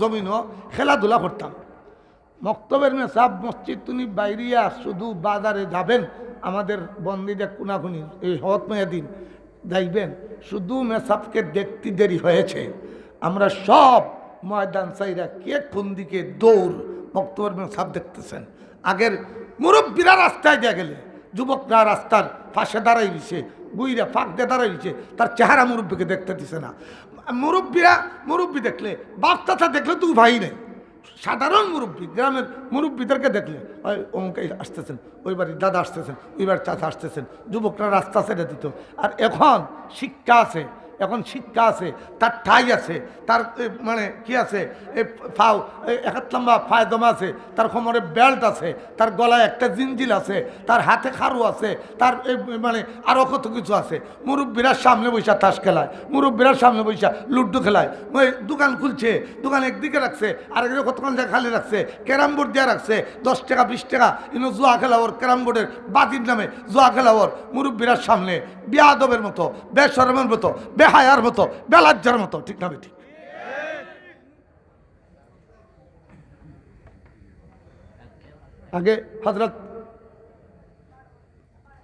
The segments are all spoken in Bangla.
জমিনও খেলাধুলা করতাম। মক্তবের মেসাব মসজিদ তুমি বাইরিয়া শুধু বাজারে যাবেন, আমাদের বন্দিদে কুনাকুনি এই হত দিন যাইবেন। শুধু মেসাবকে দেখতে দেরি হয়েছে। আমরা সব ময়দান সাইরা কে কোন দিকে দৌড় মক্তবের মেসাব দেখতেছেন? আগের মুরব্বীরা রাস্তায় দিয়ে গেলে, যুবকরা রাস্তার পাশে দাঁড়াই দিছে বুইরা ফাঁক দিয়ে দাঁড়াইছে তার চেহারা মুরব্বীকে দেখতে দিছে না। মুরব্বীরা, মুরব্বী দেখলে বাপ তাথা দেখলে তুই ভাই নেই। সাধারণ মুরব্বী, গ্রামের মুরব্বীদেরকে দেখলে, ওই অমুকে আসতেছেন, ওই বাড়ির দাদা আসতেছেন, ওই বাড়ির চাচা আসতেছেন, যুবকরা রাস্তা ছেড়ে দিত। আর এখন শিক্ষা আছে এখন শিক্ষা আছে, তার ঠাই আছে, তার মানে কি আছে ফাও এক লম্বা ফায়দমা আছে, তার কোমরে বেল্ট আছে, তার গলায় একটা জিঞ্জিল আছে, তার হাতে খারু আছে, তার মানে আরও কত কিছু আছে। মুরব্বীরার সামনে বৈশা তাস খেলায় মুরব্বীরার সামনে বৈশা লুড্ডু খেলায়। ওই দোকান খুলছে, দোকান একদিকে রাখছে আরেকদিকে কতক্ষণ জায়গা খালি রাখছে, ক্যারাম বোর্ড দিয়ে রাখছে, দশ টাকা, বিশ টাকা, ইনো জুয়া খেলাওয়ার ক্যারাম বোর্ডের বাতির নামে জুয়া খেলাওয়ার মুরব্বীরার সামনে, বেয়াদবের মতো, বেসরমের মতো বেহায়ার মতো বেলাজ্জার মতো ঠিক না ঠিক আগে হজরত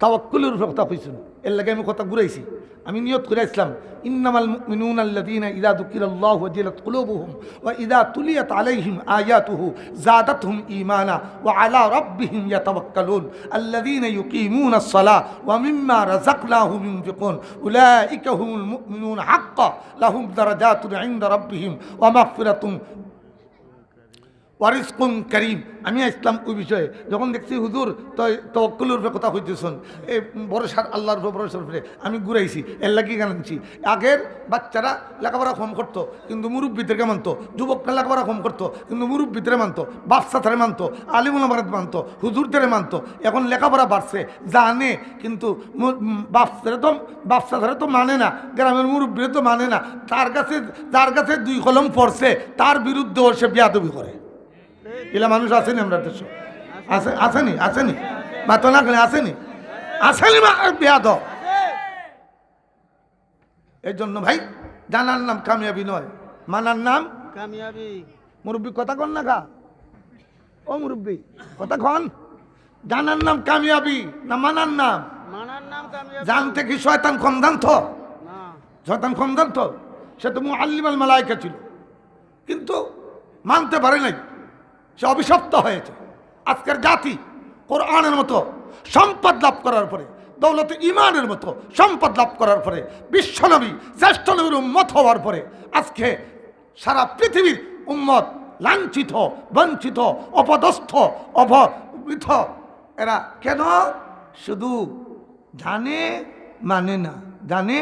তাওয়াক্কুলের কথা কইছেন। এর লাগে আমি কথা ঘুরাইছি। আমি নিয়ত করে আসলাম, ইন্নামাল মুমিনুনা আল্লাযীনা ইযা যুকিরাল্লাহু ওয়াজিলাত কুলুবুহুম ওয়া ইযা তুলিয়াত আলাইহিম আয়াতুহু যাদাতহুম ঈমানা ওয়া আলা রাব্বিহিম ইয়াতাওয়াক্কালুন। আল্লাযীনা ইউকিমুনা আস-সালাহ ওয়া মিম্মা রাযাকনাহুম ইউনফিকুন। উলাইকা হুমুল মুমিনুনা হাক্কান লাহুম দারাজাতুন ইনদা রাব্বিহিম ওয়া মাগফিরাতুন ওয়ারিসকুন করিম। আমি আসলাম ওই বিষয়ে। যখন দেখছি হুজুর তকলুর উপরে কথা হইতেছেন এই ভরসার, আল্লাহর উপরে ভরসার উপরে, আমি ঘুরাইছি, এর লাগি জানাচ্ছি আগের বাচ্চারা লেখাপড়া কম করতো, কিন্তু মুরব্বীদেরকে মানতো যুবকরা লেখাপড়া কম করতো, কিন্তু মুরব্বীদের মানতো বাচ্চা তারে মানতো আলিমুলামারাত মানতো, হুজুরদের মানতো। এখন লেখাপড়া বাড়ছে, জানে, কিন্তু বাচ্চারা তো বাচ্চা ধরে তো মানে না, গ্রামের মুরব্বীরা তো মানে না। তার কাছে, যার কাছে দুই কলম পড়ছে, তার বিরুদ্ধেও সে বিয়াদবি করে। এলা মানুষ আসেনি আমরা দেশে। আছে আসেনি আসেনি। বা তো না গেলে আসেনি। আসেনি বেয়াদ এই জন্য ভাই জানার নাম কামিয়াবি নয় মানার নাম কামিয়াবি। মুরব্বী কথা কন না গা। ও মুরব্বী কথা কন। জানার নাম কামিয়াবি না মানার নাম? মানার নাম কামিয়াবি। জানতে কি শয়তান কম জানতো? না। শয়তান কম জানতো? সে তো মুআল্লিমাল মালাইকা ছিল। কিন্তু মানতে পারে নাই। সে অভিশপ্ত হয়েছে। আজকের জাতি কোরআনের মতো সম্পদ লাভ করার পরে, দৌলত ইমানের মতো সম্পদ লাভ করার পরে বিশ্বনবী শ্রেষ্ঠ নবীর উম্মত হওয়ার পরে, আজকে সারা পৃথিবীর উম্মত লাঞ্ছিত, বঞ্চিত, অপদস্থ অপবিথ এরা কেন? শুধু জানে মানে না। জানে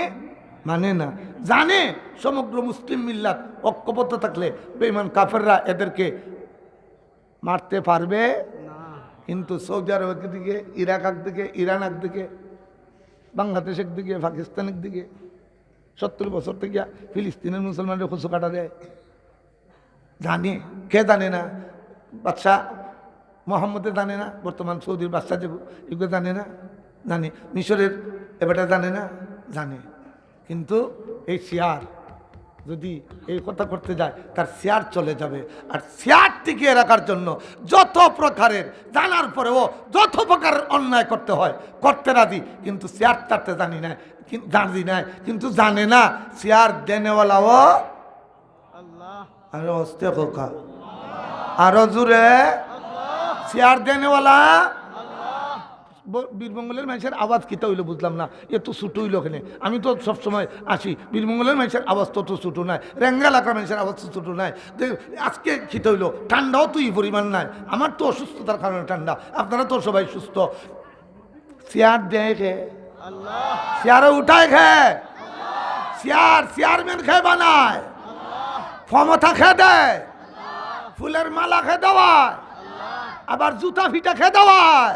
মানে না। জানে সমগ্র মুসলিম মিল্লাত ঐক্যবদ্ধ থাকলে বেইমান কাফেররা এদেরকে মারতে পারবে। কিন্তু সৌদি আরবের দিকে, ইরাক দিকে, ইরান দিকে, বাংলাদেশের দিকে, পাকিস্তানের দিকে, সত্তর বছর থেকে ফিলিস্তিনের মুসলমানদের খুশো কাটা দেয়। জানে, কে জানে না? বাদশাহ মোহাম্মদে জানে না, বর্তমান সৌদির বাদশাহ যে এগুলো জানে না, জানে। মিশরের এবারটা জানে না, জানে। কিন্তু এই শেয়ার যদি এই কথা করতে যায়, তার শেয়ার চলে যাবে। আর শেয়ার টিকিয়ে রাখার জন্য যত প্রকারের, জানার পরেও যত প্রকারের অন্যায় করতে হয়, করতে রাজি। কিন্তু শেয়ার চারতে জানি না জানি না, কিন্তু জানে না, শেয়ার দেনেওয়ালাও আরও অস্তে খোকা আরও জুড়ে চেয়ার দেনেওয়ালা বীরমঙ্গলের মানুষের আওয়াজ কিতা হইল বুঝলাম না। এত ছোটো হইল ওখানে আমি তো সবসময় আসি। বীরমঙ্গলের মানুষের আওয়াজ তো তো ছোটো নাই। রেঙ্গা এলাকার মানুষের আওয়াজ তো ছুটো নাই। আজকে খিতে হইল। ঠান্ডাও তো এই পরিমাণ নাই। আমার তো অসুস্থতার কারণে ঠান্ডা। আপনারা তো সবাই সুস্থ। চেয়ার দেয় খে চেয়ারে উঠায় খে চেয়ার, চেয়ারম্যান খেয়ে বানায়? ক্ষমতা খেয়ে দেয়? ফুলের মালা খেয়ে দেওয়ায়? আবার জুতা ফিটা খেয়ে দেওয়ায়?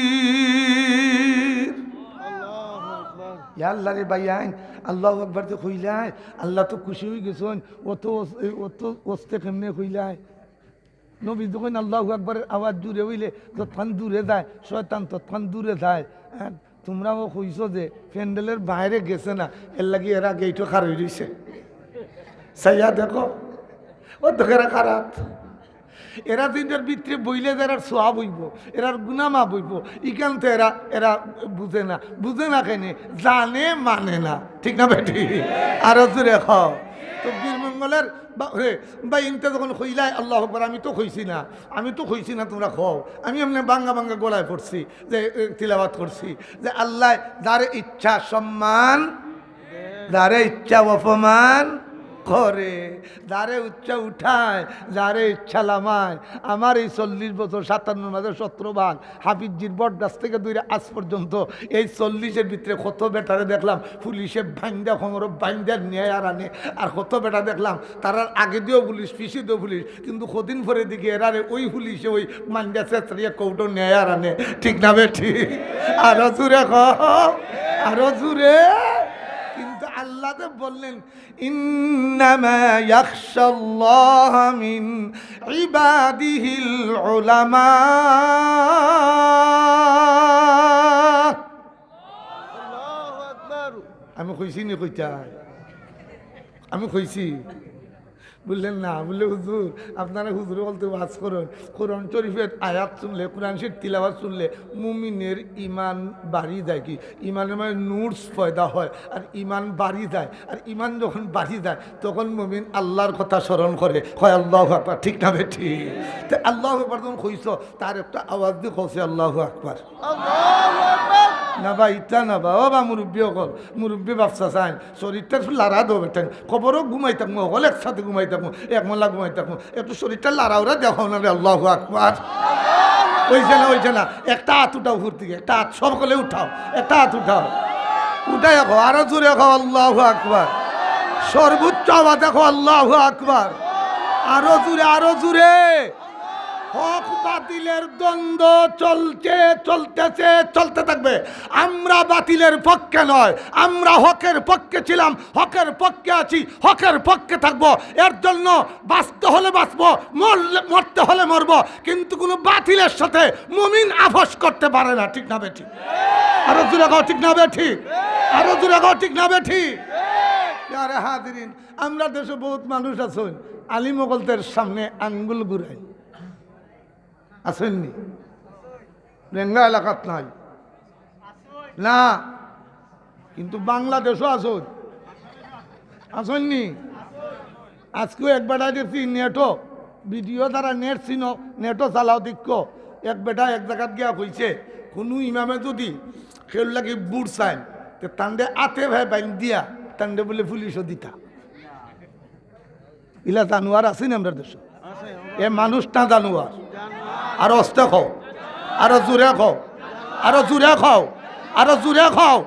আল্লাহ রে ভাই আইন আল্লাহ একবার তো কইলাই আল্লাহ তো খুশি হয়ে গেছেন, ও তো ও তো ওস্তে কেমনে কইলাই নবী যখন আল্লাহ একবারের আওয়াজ দূরে হইলে যতক্ষণ দূরে যায়, শয়তান ততক্ষণ দূরে যায়। হ্যাঁ তোমরাও কইছো যে, প্যান্ডেলের বাইরে গেছে না, এর লাগি এরা গেইটো খার হয়ে রইছে সাইয়া দেখো ও এরা খারাপ। এরা দিনের ভিতরে বইলে যারা সোয়া বইব এরার গুনামা বইব ইকান তো এরা এরা বুঝে না। বুঝে না কেন, জানে মানে না। ঠিক না বেটি? আরও জোরে খাও তো বীরমঙ্গলের বা- ইনতে যখন হইলাই, আল্লাহ আকবার, আমি তো হইছি না। আমি তো হইছি না, তোমরা খাও আমি এমনি বাঙ্গা বাঙ্গা গলায় পড়ছি, যে তিলাবাত করছি, যে আল্লাহ, যার ইচ্ছা সম্মান, যারে ইচ্ছা অপমান করে যারে উচ্চা উঠায়, যারে ইচ্ছা লামায় আমার এই চল্লিশ বছর, সাতান্ন মাসের সতেরো ভাগ হাফিজির বট গাছ থেকে দূরে আজ পর্যন্ত এই চল্লিশের ভিতরে কত বেটারে দেখলাম, পুলিশে ভাইন্দা খমর ভাইন্দা নিয়ে আর আনে, আর কত বেটা দেখলাম, তারার আগে দিয়েও পুলিশ পিছিয়ে দিয়েও পুলিশ, কিন্তু কদিন পরে দিকে এরারে ওই পুলিশে ওই মান্ডা চেতরিয়া কৌটো নেয় আর আনে। ঠিক না বে ঠিক? আরও জুড়ে খ আরও জুড়ে কিন্তু আল্লাহ তো বললেন ইন্নামিন মিন ইবাদিহিল আকবার। আমি কইছি নি কইতা আমি কইছি। বললেন না? বললে, হুজুর, আপনারা হুজুর বলতে ওয়াজ করুন। কোরআন শরীফের আয়াত শুনলে, কোরআন শরীফ তিলাওয়াত শুনলে মুমিনের ইমান বাড়ি যায় কি? ইমানের মানে নুটস পয়দা হয়, আর ইমান বাড়ি যায়। আর ইমান যখন বাড়ি যায়, তখন মুমিন আল্লাহর কথা স্মরণ করে। হয় আল্লাহ আকবার। ঠিক না ঠিক তো আল্লাহ আকবার যখন কইছ, তার একটা আওয়াজ দিয়ে কছে আল্লাহ আকবার। আল্লাহু না বা ইটা না বা ও বা মুরব্বী অকল মুরব্বী ব্যবসা চাইন শরীরটা লাড়া দেবো বেটেন খবরও ঘুমাই থাকব অকল একসাথে ঘুমাই থাকব এক মলা ঘুমাই থাকব একটু শরীরটা লাড়াওরা দেখো না রে আল্লাহ আকবার ওইছে না ওইছে না। একটা হাত উঠাও ঘুর থেকে একটা হাত সকলে উঠাও। একটা হাত উঠাও। উঠাই রাখো আরও জোরে রাখো আল্লাহ আকবার সর্বোচ্চ আওয়াজ দেখো আল্লাহ আকবার আরও জুড়ে আরও জুড়ে হক বাতিলের দ্বন্দ্ব চলছে, চলতেছে, চলতে থাকবে। আমরা বাতিলের পক্ষে নয়, আমরা হকের পক্ষে ছিলাম, হকের পক্ষে আছি, হকের পক্ষে থাকব। এর জন্য বাঁচতে হলে বাঁচবো, মরলে, মরতে হলে মরবো। কিন্তু কোনো বাতিলের সাথে মুমিন আফস করতে পারে না, ঠিক না বেঠি আরও জুড়ে গাও ঠিক না বেঠি আরও জুড়ে গাও ঠিক না বেঠি আরে আমরা দেশে বহুত মানুষ আছেন আলী মোগলদের সামনে আঙ্গুল ঘুরাই। আসেননি। রেঙ্গা এলাকাত নাই। না, কিন্তু বাংলাদেশও আসুন। আসেননি। আজকেও এক বেটা দেখছি নেটও। ভিডিও দ্বারা নেট চিনো, নেটও চালাও দিক্ষ এক বেটা এক জায়গাত গিয়া কইছে, কোনো ইমামে যদি খেল লাগে বুট চাইন তান্ডে আতে ভাই বাইন দিয়া তান্ডে বলে পুলিশও দিতা। ইলা জানুয়ার আছে না আমরা দেশ এ মানুষ না জানুয়ার। জানো আরও অস্তে খাও আরও জুড়ে খাও আরও জুড়ে খাও আরও জুড়ে খাও।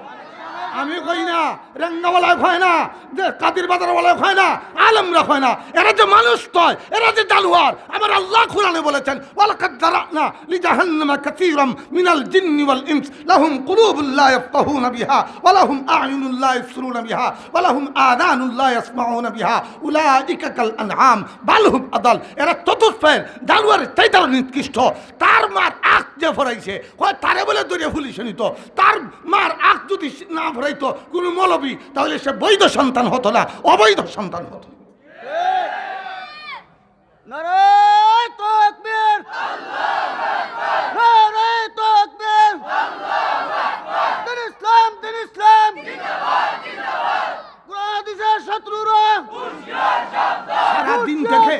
আমি কই না রেঙ্গাওয়ালায় খায় না যে কাদির বাজারওয়ালায় খায় না, আলমরা খায় না। এরা যে মানুষ নয় এরা যে জালুয়ার আমার আল্লাহ খুরানে বলেছেন, ওয়ালাকাদ দারানা লিজাহান্নামা কাসীরাম মিনাল জিন্নি ওয়াল ইনস, লাহুম কুলুবুল লা ইয়াফকাহুনা বিহা, ওয়া লাহুম আ'য়ুনুল লা ইবসিরুনা বিহা, ওয়া লাহুম আযানুল লা ইয়াসমাউনা বিহা, উলাইকা কাল আনআম, বাল হুম আদাল। এরা চতুষ্পের জালুয়ার চাইতে নিকৃষ্ট। তার মার আখ যে ফরাইছে হয় তারে বলে দরিয়া পুলিশে নিত তার মার আখ যদি না ফরাইতো কোনো মৌলবী তাহলে সে বৈধ সন্তান হতো না অবৈধ সন্তান হতো। নারায়ে তাকবীর নারায়ে তাকবীর দিন ইসলাম দিন ইসলাম কোরআন হাদিসের শত্রুরা সারা থেকে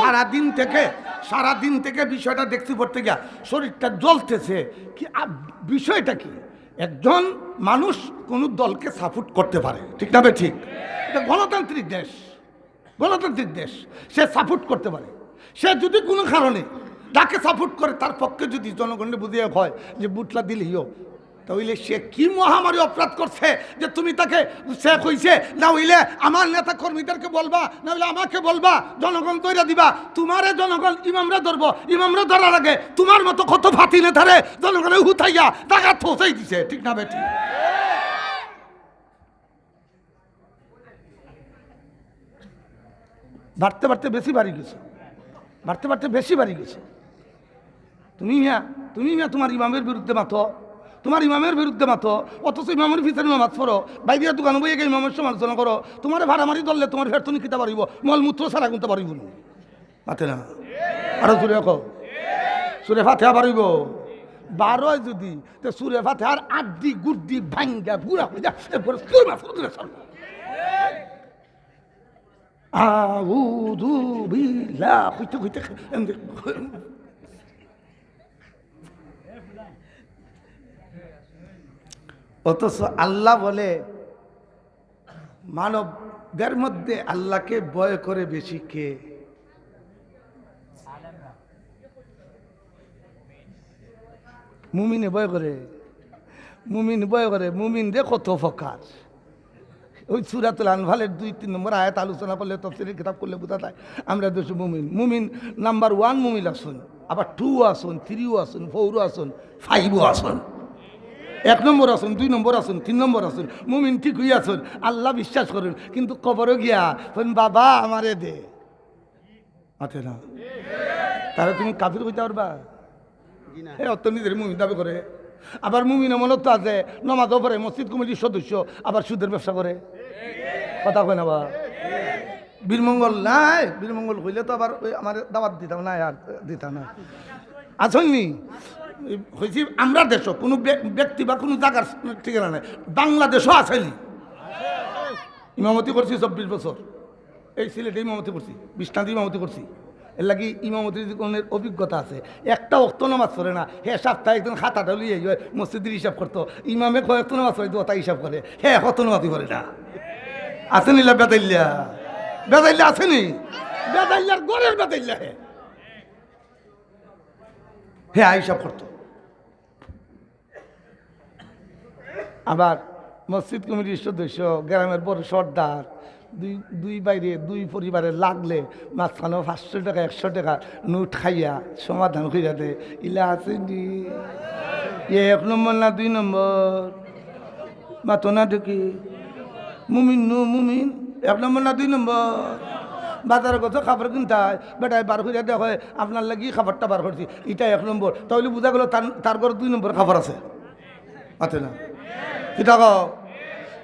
সারা দিন থেকে সারা থেকে বিষয়টা দেখতে পড়তে গিয়া শরীরটা জ্বলতেছে। কি বিষয়টা কি? একজন মানুষ কোন দলকে সাপোর্ট করতে পারে। ঠিক না ঠিক? এটা গণতান্ত্রিক দেশ। গণতান্ত্রিক দেশ। সে সাপোর্ট করতে পারে। সে যদি কোনো কারণে তাকে সাপোর্ট করে, তার পক্ষে যদি জনগণের বুঝিয়ে হয় যে বুটলা দিলিও তাহলে সে কি মহামারী অপরাধ করছে যে তুমি তাকে সে কইছে না হইলে আমার নেতা কর্মীদেরকে বলবা, না হইলে আমাকে বলবা, জনগণ তৈরি দিবা। তোমারে জনগণ ইমামরা ধরবো, ইমামরা ধরার আগে তোমার মতো কত ফাতি নেতারে জনগণে হুতাইয়া টাকা থোসাই দিছে। ঠিক না বেটি? বাড়তে বাড়তে বেশি বাড়ি গেছে। বাড়তে বাড়তে বেশি বাড়ি গেছে। তুমি মিয়া তুমি মিয়া তোমার ইমামের বিরুদ্ধে মাতো। তোমার ইমামের বিরুদ্ধে মাতো, অথচ ইমামের ভিতরে মাত ফরো বাইরে দোকান বইয়ে গিয়ে ইমামের সমালোচনা করো। তোমার ভাড়া মারি ধরলে তোমার ফের তুমি কিতা পারিব মলমূত্র সারা গুনতে পারিব মাতে না। আরও সুরে কো সুরে ফাতে পারিব বারোয় যদি, তো সুরে ফাতে আর আড্ডি গুড্ডি ভাঙ্গা বুড়া হয়ে সর আউযু বিল্লাহ কইতে কইতে অথচ আল্লাহ বলে মানবদের মধ্যে আল্লাহকে ভয় করে বেশি কে? মুমিনে ভয় করে, মুমিন ভয় করে, মুমিন রে কত ফকার ওই সুরাতুল আনভালের দুই, তিন নম্বর আয়াত আলোচনা করলে, তফসিলের কিতাব করলে বোঝা যায়, আমরা দেশ মুমিন। মুমিন নাম্বার ওয়ান মুমিন আসুন, আবার টু আসুন, থ্রিও আসুন, ফোরও আসুন, ফাইভও আসুন। এক নম্বর আসুন দুই নম্বর আসুন তিন নম্বর আসুন। মুমিন ঠিক হয়ে আসুন আল্লাহ বিশ্বাস করুন কিন্তু কবরও গিয়া বলেন, বাবা আমারে দে। আছে না। তাহলে তুমি কাফির হইতে পারবা? জি না এ অত নিজের মুমিন দাবি করে। আবার মুমিন এমনত আছে নমাজও পড়ে মসজিদ কমিটির সদস্য আবার সুদের ব্যবসা করে। কথা কয় না বা বীরমঙ্গল নাই বীরমঙ্গল হইলে তো আবার আমার দাওয়াত দিতাম না আর দিতাম না। আসেননি? হয়েছি আমরা দেশও, কোনো ব্য- ব্যক্তি বা কোনো জায়গার ঠিকানা নাই। বাংলাদেশও আসেনি ইমামতি করছি চব্বিশ বছর। এই সিলেটে ইমামতি করছি বিষ্ণাদি ইমামতি করছি। এর লাগি ইমামতির অভিজ্ঞতা আছে। একটা অক্ত নামাজ পড়ে না, হে সপ্তাহে একদিন খাতাটা লিয়ে যায় মসজিদের হিসাব করতো। ইমামে কয়েকটা নামাজ পড়ে তো তাই হিসাব করে। হে কত নামাজি করে না। আসেনি লা বেতাইল্লা বেতাইল্লা আসেনি বেতাইল্লার গড়ের বেতাইল্লা হে। হে হিসাব করতো আবার মসজিদ কমিটির সদস্য, গ্রামের বড় সর্দার, দুই দুই বাইরে, দুই পরিবারে লাগলে মাঝখানেও পাঁচশো টাকা, একশো টাকা নোট খাইয়া সমাধান কইরা দে ইলা আছে এক নম্বর না দুই নম্বর? মাতো না দেখি। মুমিন নু মুমিন। এক নম্বর না দুই নম্বর? বাজারে কত খাবার কিনতে হয়। বেটায় বার করে হয় আপনার লাগি খাবারটা বার করছি। এটা এক নম্বর। তাহলে বোঝা গেল তার তার ঘরে দুই নম্বর খাবার আছে। আছে না? এটা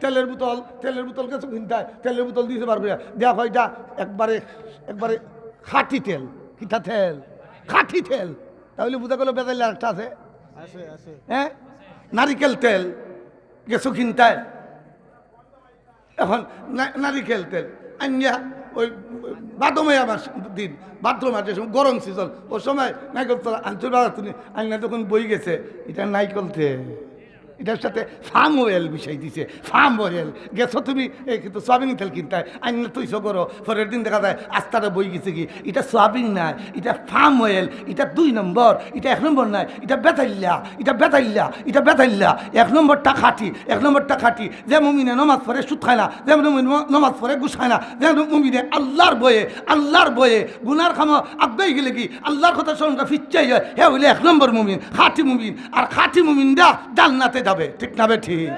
তেলের বোতল তেলের বোতল কিছু কিনতে হয়। তেলের বোতল দিয়েছে বার করে হয় এটা একবারে একবারে খাঁটি তেল। কিতা তেল? খাঁটি তেল। তাহলে বোঝা গেল বেজাইলে একটা আছে। হ্যাঁ? নারিকেল তেল গেছো কিনতে হয়। এখন নারিকেল তেল। আনিয়া ওই বাদমে আমার দিন, বাথরুম আছে, সময় গরম সিজন ওর সময় নাইকল তোলা আনছো তুমি আইনা তখন বই গেছে, এটা নাইকল তেল এটার সাথে ফার্ম অয়েল মিশাই দিছে ফার্ম অয়েল। গেছো তুমি? এই কিন্তু সোয়াবিন তেল কিনতে হয় আনিয়া তুই করো পরের দিন দেখা যায় আস্তাটা বই গেছে কি? এটা সোয়াবিন নাই, এটা ফার্ম অয়েল, এটা দুই নম্বর, এটা এক নম্বর নাই, এটা বেতাইল্লা এটা বেতাইল্লা এটা বেতাইল্লা। এক নম্বরটা খাটি, এক নম্বরটা খাটি। যে মুমিনে নমাজ পড়ে সুদ খায় না, যে মুমিন নমাজ পড়ে ঘুষ খায় না, যে মুমিনে আল্লাহর বয়ে আল্লাহর বয়ে গুনার খাম আব্বাই গেলে কি? আল্লাহর কথা শোনটা ফিচ্চাই হয়। হে হইলে এক নম্বর মুমিন, খাটি মুমিন। আর খাটি মুমিন দা জান্নাতে যাবে, ঠিক না বে ঠিক?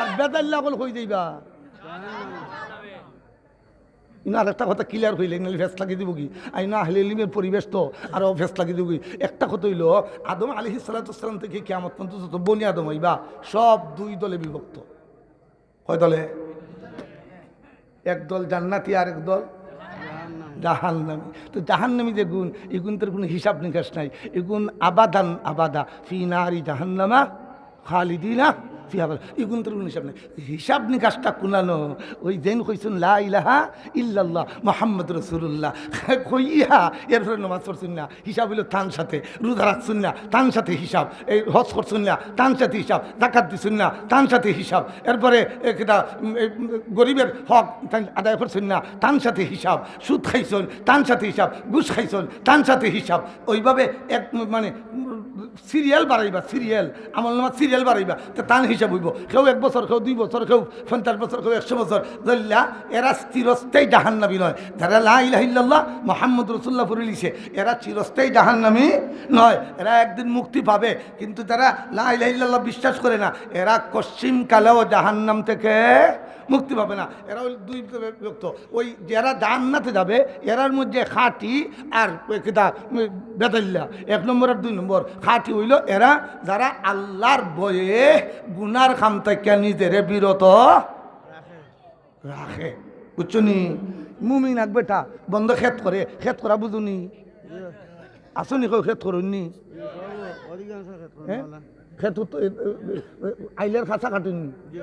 আর বেতাইল্লা বল হয়ে যাইবা। ইনা আরেকটা কথা ক্লিয়ার হইলে নাহলে ফেস লাগিয়ে দিব কি? আই না হলে লিমের পরিবেশ তো আরও ফেস লাগিয়ে দিব কি? একটা কথা হইল, আদম আলি সালাতাম থেকে কেমন পর্যন্ত যত বনি আদম হইবা, সব দুই দলে বিভক্ত। কয় দলে? এক দল জান্নাতি আর এক দল জাহান্নামি। তো জাহান্নামি যে গুণ এই গুণটার কোনো হিসাব নিকাশ নাই। এই গুণ আবাদান আবাদা, ফি নারি জাহান্নামা खालिदीना ফিহাব ইগুন তোর হিসাব নেই। হিসাব নিকাশটা কুনানো ওই যেন কইসুন লা ইলাহা ইল্লাল্লাহ মোহাম্মদ রসুল্লাহ কইয়া এরপরে নমাজ পড়ছুন না হিসাব হইল তান সাথে রোজা রাখছুন না তান সাথে হিসাব। এই হজ করছুন না তান সাথে হিসাব। জাকাত দিছুন না তান সাথে হিসাব। এরপরে এ কিটা উম, এই, উম, গরিবের হক আদায় করছেন না তান সাথে হিসাব। সুদ খাইছন তান সাথে হিসাব। ঘুষ খাইছন তান সাথে হিসাব। ওইভাবে এক মানে সিরিয়াল বাড়াইবা সিরিয়াল। আমার নামা সিরিয়াল বাড়াইবা। তো তান হিসাব হইব। কেউ এক বছর কেউ দুই বছর কেউ পঞ্চাশ বছর কেউ একশো বছর। ধরলা, এরা চিরস্থায়ী জাহান্নাবি নয়। যারা লা ইলাহিল্লাহ মোহাম্মদ রসুল্লাহ পড়ে এরা চিরস্থায়ী জাহান্নামি নয়। এরা একদিন মুক্তি পাবে। কিন্তু তারা লা ইলাহিল্লাহ বিশ্বাস করে না, এরা কশ্চিম জাহান্নাম থেকে মুক্তি পাবে না। এরা ওই দুই বিভক্ত। ওই যারা জান্নাতে যাবে, এরার মধ্যে খাঁটি আর বেদাল্লা এক নম্বর আর দুই নম্বর। খাঁটি হইল এরা যারা আল্লাহর বয়ে গুনার খাম থেকে নিজের বিরত রাখে। বুঝছনি? মুমি নাক বেটা বন্ধ খেত করে খেত করা বুঝুনি? আসুনি কেউ খেত করুননি অধিকাংশ হ্যাঁ? খেত আইলের খাঁচা কাটুনি।